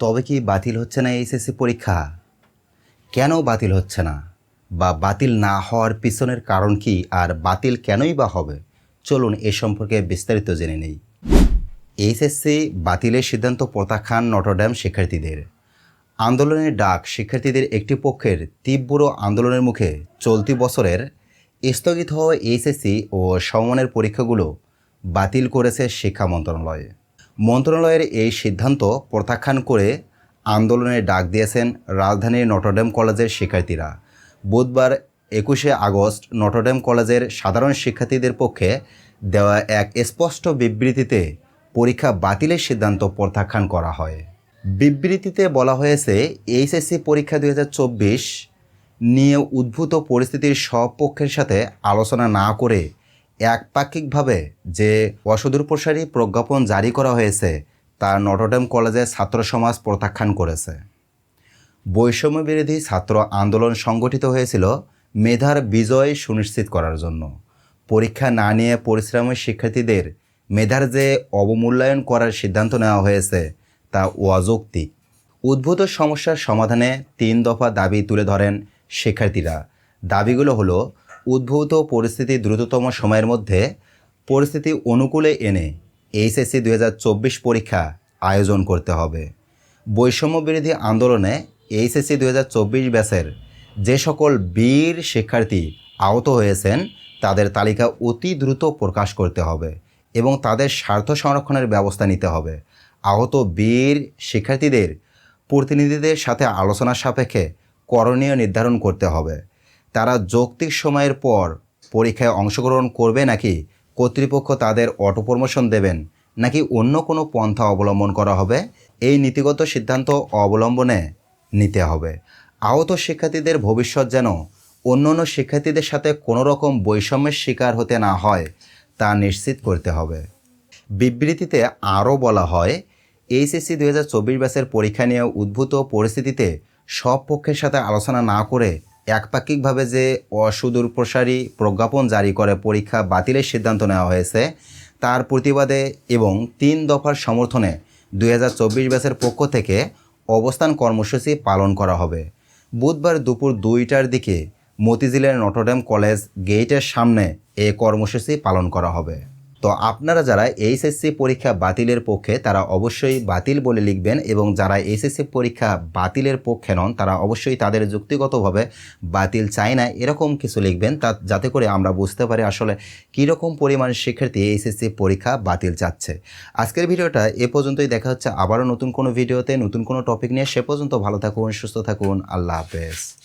তবে কি বাতিল হচ্ছে না এইচএসসি পরীক্ষা? কেন বাতিল হচ্ছে না? বা বাতিল না হওয়ার পিছনের কারণ কি? আর বাতিল কেনই বা হবে? চলুন এ সম্পর্কে বিস্তারিত জেনে নেই। এইচএসসি বাতিলের সিদ্ধান্ত প্রত্যাখ্যান নটরড্যাম শিক্ষার্থীদের। আন্দোলনের ডাক শিক্ষার্থীদের একটি পক্ষের তীব্র আন্দোলনের মুখে চলতি বছরের স্থগিত হওয়া এইচএসসি ও সমমানের পরীক্ষাগুলো বাতিল করেছে শিক্ষা মন্ত্রণালয়। মন্ত্রণালয়ের এই সিদ্ধান্ত প্রত্যাখ্যান করে আন্দোলনের ডাক দিয়েছেন রাজধানীর নটরডেম কলেজের শিক্ষার্থীরা। বুধবার একুশে আগস্ট নটরডেম কলেজের সাধারণ শিক্ষার্থীদের পক্ষে দেওয়া এক স্পষ্ট বিবৃতিতে পরীক্ষা বাতিলের সিদ্ধান্ত প্রত্যাখ্যান করা হয়। বিবৃতিতে বলা হয়েছে, এইচএসসি পরীক্ষা দু হাজার চব্বিশ নিয়ে উদ্ভূত পরিস্থিতির সব পক্ষের সাথে আলোচনা না করে একপাক্ষিকভাবে যে অসদূর প্রসারী প্রজ্ঞাপন জারি করা হয়েছে, তা নটরডেম কলেজের ছাত্র সমাজ প্রত্যাখ্যান করেছে। বৈষম্য বিরোধী ছাত্র আন্দোলন সংগঠিত হয়েছিল মেধার বিজয় সুনিশ্চিত করার জন্য। পরীক্ষা না নিয়ে পরিশ্রমী শিক্ষার্থীদের মেধার যে অবমূল্যায়ন করার সিদ্ধান্ত নেওয়া হয়েছে, তা অযৌক্তিক। উদ্ভূত সমস্যার সমাধানে তিন দফা দাবি তুলে ধরেন শিক্ষার্থীরা। দাবিগুলো হলো উদ্ভূত পরিস্থিতি দ্রুততম সময়ের মধ্যে পরিস্থিতি অনুকূলে এনে এইচএসসি দু হাজার চব্বিশ পরীক্ষা আয়োজন করতে হবে। বৈষম্য বিরোধী আন্দোলনে এইচএসসি দু হাজার ব্যাচের যে সকল বীর শিক্ষার্থী আহত হয়েছেন, তাদের তালিকা অতি দ্রুত প্রকাশ করতে হবে এবং তাদের স্বার্থ সংরক্ষণের ব্যবস্থা নিতে হবে। আহত বীর শিক্ষার্থীদের প্রতিনিধিদের সাথে আলোচনা সাপেক্ষে করণীয় নির্ধারণ করতে হবে। তারা যৌক্তিক সময়ের পর পরীক্ষায় অংশগ্রহণ করবে নাকি কর্তৃপক্ষ তাদের অটো প্রমোশন দেবেন নাকি অন্য কোনো পন্থা অবলম্বন করা হবে? এই নীতিগত সিদ্ধান্ত অবলম্বনে নিতে হবে। আহত শিক্ষার্থীদের ভবিষ্যৎ যেন অন্য অন্য শিক্ষার্থীদের সাথে কোনো রকম বৈষম্যের শিকার হতে না হয়, তা নিশ্চিত করতে হবে। বিবৃতিতে আরও বলা হয়, এইচএসসি দু হাজার চব্বিশ ব্যাচের পরীক্ষা নিয়ে উদ্ভূত পরিস্থিতিতে সব পক্ষের সাথে আলোচনা না করে একপাক্ষিকভাবে যে অসুদূর প্রসারী প্রজ্ঞাপন জারি করে, পরীক্ষা বাতিলের সিদ্ধান্ত নেওয়া হয়েছে, তার প্রতিবাদে এবং তিন দফার সমর্থনে দুই হাজার চব্বিশ ব্যাচের পক্ষ থেকে অবস্থান কর্মসূচি পালন করা হবে। বুধবার দুপুর দুইটার দিকে মতিঝিলের নটরডেম কলেজ গেটের সামনে এ কর্মসূচি পালন করা হবে। তো আপনারা যারা এইচএসসি পরীক্ষা বাতিলের পক্ষে, তারা অবশ্যই বাতিল বলে লিখবেন এবং যারা এইচএসসি পরীক্ষা বাতিলের পক্ষে নন, তারা অবশ্যই তাদের যুক্তিগতভাবে বাতিল চায় না, এরকম কিছু লিখবেন তা যাতে করে আমরা বুঝতে পারি আসলে কীরকম পরিমাণ শিক্ষার্থী এইচএসসি পরীক্ষা বাতিল চাচ্ছে। আজকের ভিডিওটা এ পর্যন্তই, দেখা হচ্ছে আবারও নতুন কোনো ভিডিওতে, নতুন কোনো টপিক নিয়ে, সে পর্যন্ত ভালো থাকুন, সুস্থ থাকুন, আল্লাহ হাফেজ।